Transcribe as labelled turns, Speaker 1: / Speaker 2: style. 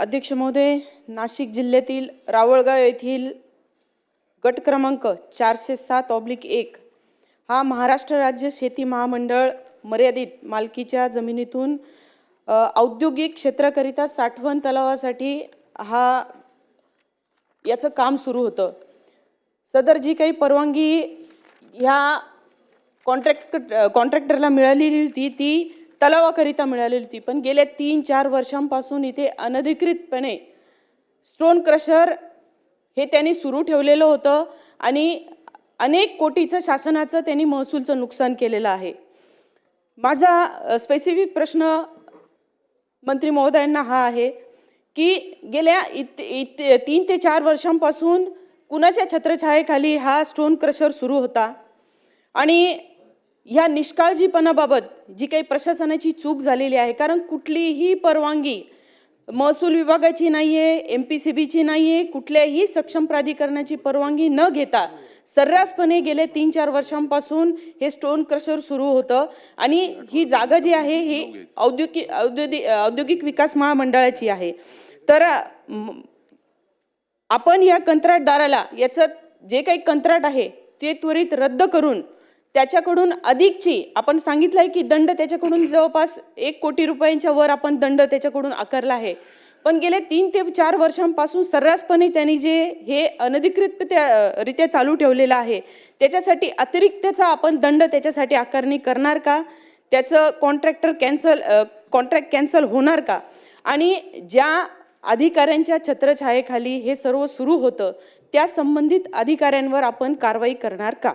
Speaker 1: अध्यक्ष महोदय नाशिक जिल्ह्यातील रावळगाव येथील गट क्रमांक चारशे सात ऑब्लिक एक हा महाराष्ट्र राज्य शेती महामंडळ मर्यादित मालकीच्या जमिनीतून औद्योगिक क्षेत्राकरिता साठवण तलावासाठी हा याचं काम सुरू होतं. सदर जी काही परवानगी ह्या कॉन्ट्रॅक्ट कॉन्ट्रॅक्टरला मिळालेली होती ती तलावाकरिता मिळालेली होती. पण गेल्या तीन चार वर्षांपासून इथे अनधिकृतपणे स्टोन क्रशर हे त्यांनी सुरू ठेवलेलं होतं आणि अनेक कोटीचं शासनाचं त्यांनी महसूलचं नुकसान केलेलं आहे. माझा स्पेसिफिक प्रश्न मंत्री महोदयांना हा आहे की गेल्या इत इत तीन ते चार वर्षांपासून कुणाच्या छत्रछायेखाली हा स्टोन क्रशर सुरू होता? आणि ह्या निष्काळजीपणाबाबत जी काही प्रशासनाची चूक झालेली आहे कारण कुठलीही परवानगी महसूल विभागाची नाही आहे एम पी सी बीची नाही आहे कुठल्याही सक्षम प्राधिकरणाची परवानगी न घेता सर्रासपणे गेले तीन चार वर्षांपासून हे स्टोन क्रशर सुरू होतं. आणि ही जागा जी आहे ही औद्योगिक औद्योगिक औद्योगिक विकास महामंडळाची आहे. तर आपण या कंत्राटदाराला याचं जे काही कंत्राट आहे ते त्वरित रद्द करून त्याच्याकडून अधिकची आपण सांगितलं आहे की दंड त्याच्याकडून जवळपास एक कोटी रुपयांच्या वर आपण दंड त्याच्याकडून आकारला आहे. पण गेले तीन ते चार वर्षांपासून सर्रासपणे त्यांनी जे हे अनधिकृतरित्या रित्या चालू ठेवलेलं आहे त्याच्यासाठी अतिरिक्तचा आपण दंड त्याच्यासाठी आकारणी करणार का? त्याचं कॉन्ट्रॅक्टर कॅन्सल कॉन्ट्रॅक्ट कॅन्सल होणार का? आणि ज्या अधिकाऱ्यांच्या छत्रछायेखाली हे सर्व सुरू होतं त्या संबंधित अधिकाऱ्यांवर आपण कारवाई करणार का?